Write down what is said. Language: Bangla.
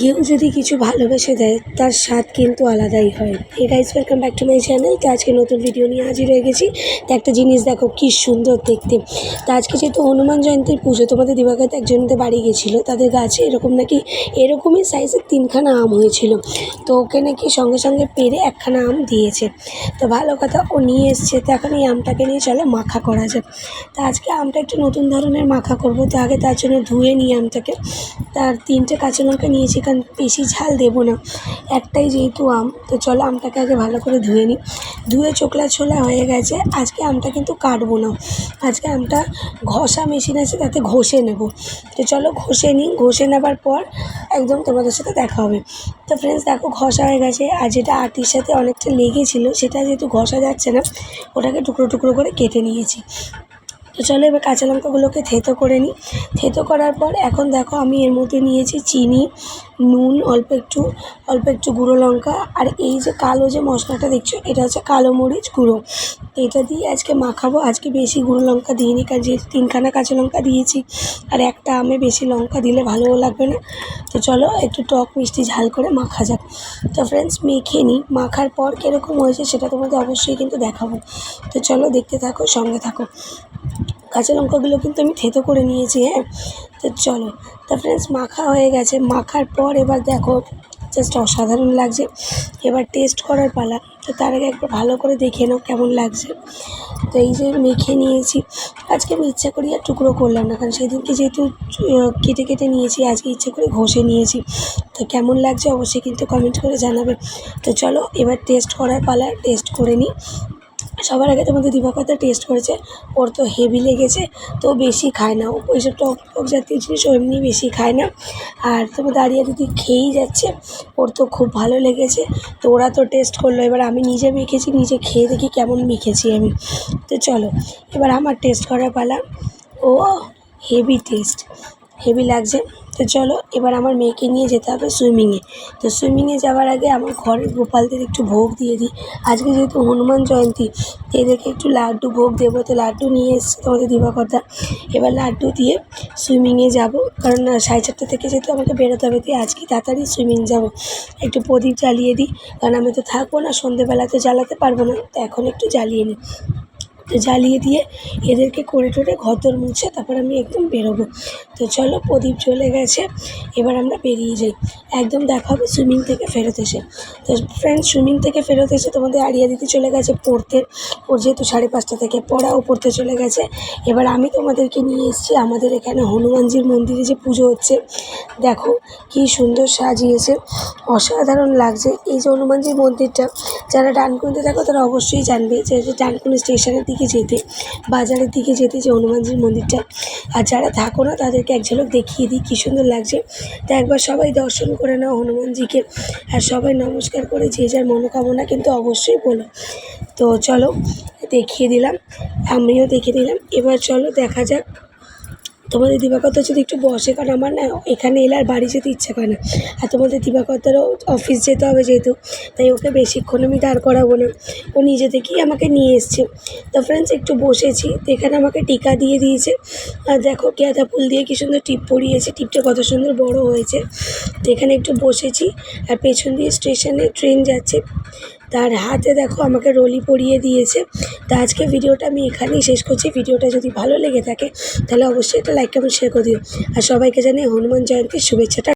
কেউ যদি কিছু ভালোবেসে দেয়, তার স্বাদ কিন্তু আলাদাই হয়। Hey guys welcome back to my channel তো আজকে নতুন ভিডিও নিয়ে হাজির হয়ে গেছি। তো একটা জিনিস দেখো, কি সুন্দর দেখতে। তো আজকে যেহেতু হনুমান জয়ন্তীর পুজো, তোমাদের দিবাগত একজনদের বাড়ি গেছিল, তাদের গাছে এরকম নাকি এরকমই সাইজের তিনখানা আম হয়েছিল। তো ওকে নাকি সঙ্গে সঙ্গে পেরে একখানা আম দিয়েছে। তো ভালো কথা, ও নিয়ে এসছে। তো এখন এই আমটাকে নিয়ে চলো, মাখা করা যাক। তো আজকে আমটা একটু নতুন ধরনের মাখা করব। তো আগে তার জন্য ধুয়ে নিই আমটাকে। তার তিনটে কাঁচা লঙ্কা নিয়েছি কারণ বেশি ঝাল দেবো না। একটাই যেহেতু আম, তো চলো আমটাকে আগে ভালো করে ধুয়ে নিই। ধুয়ে চোখলা ছোলা হয়ে গেছে। আজকে আমটা কিন্তু কাটবো না। আজকে আমটা ঘষা মেশিন আছে, তাতে ঘষে নেব। তো চলো ঘষে নিই। ঘষে নেবার পর একদম তোমাদের সাথে দেখা হবে। তো ফ্রেন্ডস দেখো ঘষা হয়ে গেছে। আর যেটা আটির সাথে অনেকটা লেগেছিল, সেটা যেহেতু ঘষা যাচ্ছে না, ওটাকে টুকরো টুকরো করে কেটে নিয়েছি। তো চলো এবার কাঁচা লঙ্কাগুলোকে থেতো করে নিই। থেতো করার পর এখন দেখো আমি এর মধ্যে নিয়েছি চিনি নুন, অল্প একটু অল্প একটু গুঁড়ো লঙ্কা আর এই যে কালো যে মশলাটা দেখছ, এটা হচ্ছে কালো মরিচ গুঁড়ো। এটা দিয়ে আজকে মাখাবো। আজকে বেশি গুঁড়ো লঙ্কা দিইনি, কারণ যেহেতু তিনখানা কাঁচা লঙ্কা দিয়েছি, আর একটা আমে বেশি লঙ্কা দিলে ভালোও লাগবে না। তো চলো একটু টক মিষ্টি ঝাল করে মাখা যাক। তো ফ্রেন্ডস মেখে নিই মাখার পর কীরকম হয়েছে সেটা তোমাদের অবশ্যই কিন্তু দেখাবো। তো চলো দেখতে থাকো, সঙ্গে থাকো। কাঁচা লঙ্কাগুলো কিন্তু আমি থেতো করে নিয়েছি হ্যাঁ? তো চলো, তা ফ্রেন্ডস মাখা হয়ে গেছে। মাখার পর এবার দেখো জাস্ট অসাধারণ লাগছে। এবার টেস্ট করার পালা। তো তার আগে একবার ভালো করে দেখে নাও কেমন লাগছে। তো এই যে মেখে নিয়েছি। আজকে আমি ইচ্ছা করি আর টুকরো করলাম না, কারণ সেদিনকে যেহেতু কেটে কেটে নিয়েছি, আজকে ইচ্ছে করে ঘষে নিয়েছি। তো কেমন লাগছে অবশ্যই কিন্তু কমেন্ট করে জানাবে। তো চলো, এবার টেস্ট করার পালা টেস্ট করে নিই। সবার আগে তোমাদের দিবাকরটা টেস্ট করেছে। ওর তো হেভি লেগেছে, তো বেশি খায় না। ও ওইসব টক টক জাতীয় জিনিস ও এমনি বেশি খায় না। আর তোমার দাঁড়িয়ে দিদি খেয়েই যাচ্ছে, ওর তো খুব ভালো লেগেছে। তো ওরা তো টেস্ট করল। এবার আমি নিজে মেখেছি, নিজে খেয়ে দেখি কেমন মেখেছি আমি। তো চলো, এবার আমার টেস্ট করার পালা। ও হেভি টেস্ট হেভি লাগছে। তো চলো, এবার আমার মেয়েকে নিয়ে যেতে হবে সুইমিংয়ে তো সুইমিংয়ে যাওয়ার আগে আমার ঘরের গোপালদের একটু ভোগ দিয়ে দিই। আজকে যেহেতু হনুমান জয়ন্তী, এদেরকে একটু লাড্ডু ভোগ দেবো। তো লাড্ডু নিয়ে এসছে তোমাদের দিবাকর্তা। এবার লাড্ডু দিয়ে সুইমিংয়ে যাব। কারণ সাড়ে চারটে থেকে যেহেতু আমাকে বেরোতে হবে, তাই আজকে তাড়াতাড়ি সুইমিং যাব। একটু প্রদীপ জ্বালিয়ে দিই। কারণ আমি তো থাকব না, সন্ধেবেলা তো জ্বালাতে পারব না। তো এখন একটু জ্বালিয়ে নিই। তো জ্বালিয়ে দিয়ে এদেরকে করে টোরে ঘর মুছে তারপর আমি একদম বেরোবো। তো চলো প্রদীপ চলে গেছে, এবার আমরা বেরিয়ে যাই। একদম দেখা হবে সুইমিং থেকে ফেরত এসে। তো ফ্রেন্ড সুইমিং থেকে ফেরত এসে তোমাদের আড়িয়া দিতে চলে গেছে পড়তে। ওর যেহেতু সাড়ে পাঁচটা থেকে পড়া ও পড়তে চলে গেছে। এবার আমি তোমাদেরকে নিয়ে এসেছি আমাদের এখানে হনুমানজির মন্দিরে যে পুজো হচ্ছে। দেখো কী সুন্দর সাজিয়েছে। অসাধারণ লাগছে। এই যে হনুমানজির মন্দিরটা, যারা ডানকুনিতে থাকো তারা অবশ্যই জানবে যে ডানকুনি স্টেশনের দিকে যেতে, বাজারের দিকে যেতে যে হনুমানজির মন্দিরটা। আর যারা থাকো না, তাদেরকে এক ঝলক দেখিয়ে দিই, কী সুন্দর লাগছে। তো একবার সবাই দর্শন করে নাও হনুমানজিকে। আর সবাই নমস্কার করে যে যার মনোকামনা কিন্তু অবশ্যই বলো। তো চলো, দেখিয়ে দিলাম, আমিও দেখিয়ে দিলাম। এবার চলো দেখা যাক তোমাদের দিবাকর্তা যদি একটু বসে, কারণ আমার না এখানে এলে আর বাড়ি যেতে ইচ্ছা করে না। আর তোমাদের দিবাকর্তারও অফিস যেতে হবে যেহেতু, তাই ওকে বেশিক্ষণ আমি দাঁড় করাবো না। ও নিজে থেকেই আমাকে নিয়ে এসছে। তো ফ্রেন্ডস একটু বসেছি। তো এখানে আমাকে টিকা দিয়ে দিয়েছে। আর দেখো, গাঁদা ফুল দিয়ে কী সুন্দর টিপ পরিয়েছে। টিপটা কত সুন্দর বড় হয়েছে। তো এখানে একটু বসেছি। আর পেছন দিয়ে স্টেশনে ট্রেন যাচ্ছে। তার হাতে দেখো আমাকে রলি পরিয়ে দিয়েছে। তো আজকে ভিডিওটা আমি এখানেই শেষ করছি। ভিডিওটা যদি ভালো লেগে থাকে, তাহলে অবশ্যই একটা লাইক কমেন্ট শেয়ার করে দিও। আর সবাইকে জানিয়ে হনুমান জয়ন্তীর শুভেচ্ছাটা